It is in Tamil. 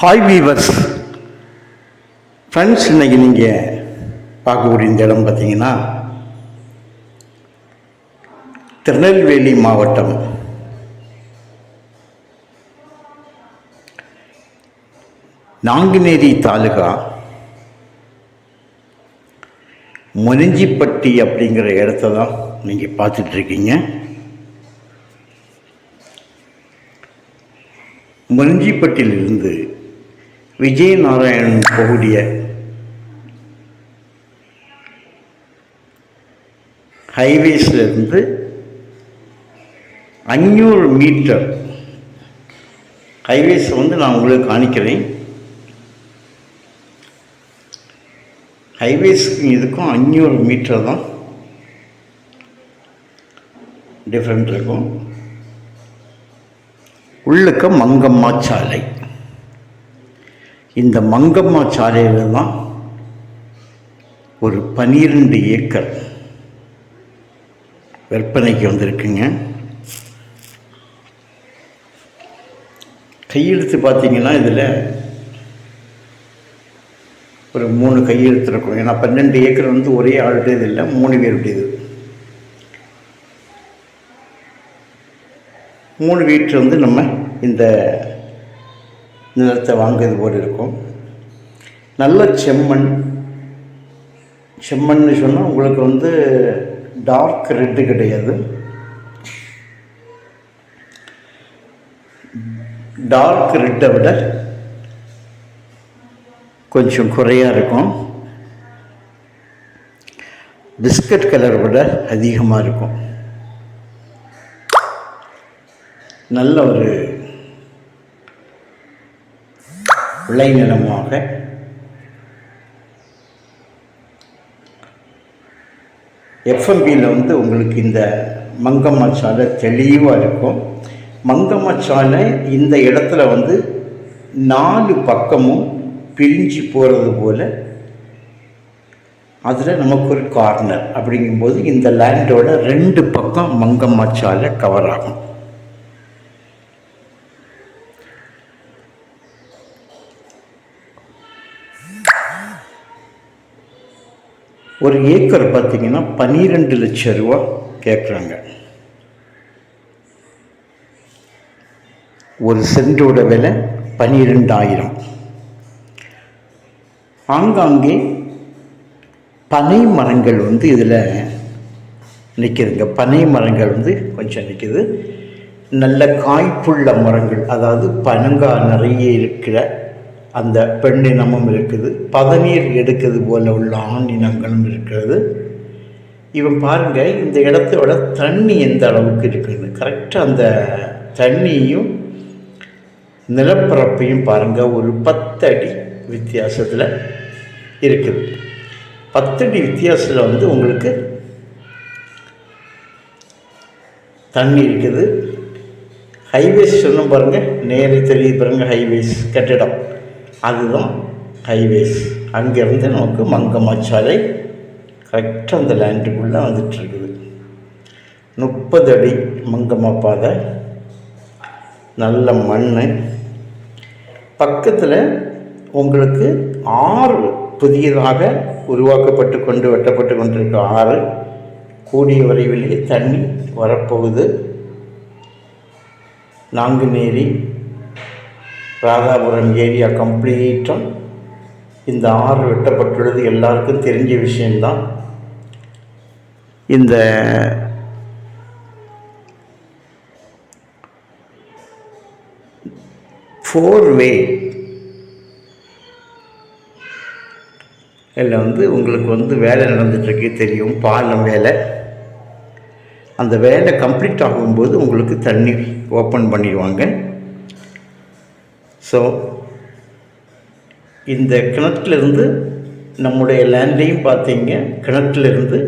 ஹாய் வீவர்ஸ் ஃப்ரெண்ட்ஸ் இன்றைக்கி நீங்கள் பார்க்கக்கூடிய இந்த இடம் பார்த்தீங்கன்னா திருநெல்வேலி மாவட்டம். நாங்குநேரி தாலுகா முனிஞ்சிப்பட்டி அப்படிங்கிற இடத்த தான் நீங்கள் பார்த்துட்ருக்கீங்க. முனிஞ்சிப்பட்டியிலிருந்து விஜயநாராயணன் நாராயண் ஹைவேஸில் ஹைவேஸ்லேருந்து அஞ்சூறு மீட்டர். ஹைவேஸ் வந்து நான் உங்களுக்கு காணிக்கிறேன். ஹைவேஸ்க்கும் இதுக்கும் அஞ்சூறு மீட்டர் தான். டிஃப்ரெண்ட் இருக்கும். உள்ளுக்க மங்கம்மா சாலை. இந்த மங்கம்மா சாலையில் ஒரு பனிரெண்டு ஏக்கர் விற்பனைக்கு வந்திருக்குங்க. கையெழுத்து பார்த்தீங்கன்னா இதில் ஒரு மூணு கையெழுத்து இருக்கும். ஏன்னா பன்னெண்டு ஏக்கர் வந்து ஒரே ஆளுடையது இல்லை மூணு பேருடையது. மூணு வீட்டில் வந்து நம்ம இந்த நிலத்தை வாங்குறது போல் இருக்கும். நல்ல செம்மண். செம்மண்ணு சொன்னால் உங்களுக்கு வந்து டார்க் ரெட்டு கிடையாது. டார்க் ரெட்டை விட கொஞ்சம் குறையாக இருக்கும். பிஸ்கட் கலர் விட அதிகமாக இருக்கும். நல்ல ஒரு விளைநிலமாக எஃப்எம்பியில் வந்து உங்களுக்கு இந்த மங்கம்மா சாலை தெளிவாக இருக்கும். மங்கம்மா சாலை இந்த இடத்துல வந்து நாலு பக்கமும் பிரிஞ்சு போகிறது போல் அதில் நமக்கு ஒரு கார்னர் அப்படிங்கும்போது இந்த லேண்டோட ரெண்டு பக்கம் மங்கம்மா சாலை கவர் ஆகும். ஒரு ஏக்கர் பார்த்திங்கன்னா பன்னிரெண்டு லட்சம் ரூபா கேட்குறாங்க. ஒரு சென்டோட விலை பன்னிரெண்டாயிரம். ஆங்காங்கே பனை மரங்கள் வந்து இதில் நிற்கிதுங்க. பனை மரங்கள் வந்து கொஞ்சம் நிற்கிது. நல்ல காய்ப்புள்ள மரங்கள் அதாவது பனங்காய் நிறைய இருக்கிற அந்த பெண்ணினமும் இருக்குது பதநீர் எடுக்கிறது போல உள்ள ஆண் இனங்களும் இருக்கிறது. இவன் பாருங்க இந்த இடத்தோட தண்ணி எந்த அளவுக்கு இருக்குது கரெக்டாக அந்த தண்ணியும் நிலப்பரப்பையும் பாருங்க ஒரு பத்தடி வித்தியாசத்தில் இருக்குது. பத்தடி வித்தியாசத்தில் வந்து உங்களுக்கு தண்ணி இருக்குது. ஹைவேஸ் சொன்னோம் பாருங்கள் நேரே தெரியுது பாருங்கள் ஹைவேஸ் கட்டிடம். அதுதான் ஹைவேஸ் அங்கேருந்து நமக்கு மங்கம்மா சாலை கரெக்டாக அந்த லேண்டுக்குள்ளே வந்துட்டுருக்குது. முப்பது அடி மங்கம்மா பாதை நல்ல மண் பக்கத்தில் உங்களுக்கு ஆறு புதியதாக உருவாக்கப்பட்டு கொண்டு வெட்டப்பட்டு கொண்டிருக்க ஆறு கூடிய விரைவிலேயே தண்ணி வரப்போகுது. நாங்குநேரி ராதாபுரம் ஏரியா கம்ப்ளீட்டாக இந்த ஆறு வெட்டப்பட்டுள்ளது. எல்லாருக்கும் தெரிஞ்ச விஷயம்தான். இந்த ஃபோர் வே இதில் வந்து உங்களுக்கு வந்து வேலை நடந்துட்டுருக்கு தெரியும். பாலம் வேலை. அந்த வேலை கம்ப்ளீட் ஆகும்போது உங்களுக்கு தண்ணி ஓப்பன் பண்ணிடுவாங்க. ஸோ இந்த கிணற்றிலிருந்து நம்முடைய லேண்டையும் பார்த்தீங்க. கிணற்றிலிருந்து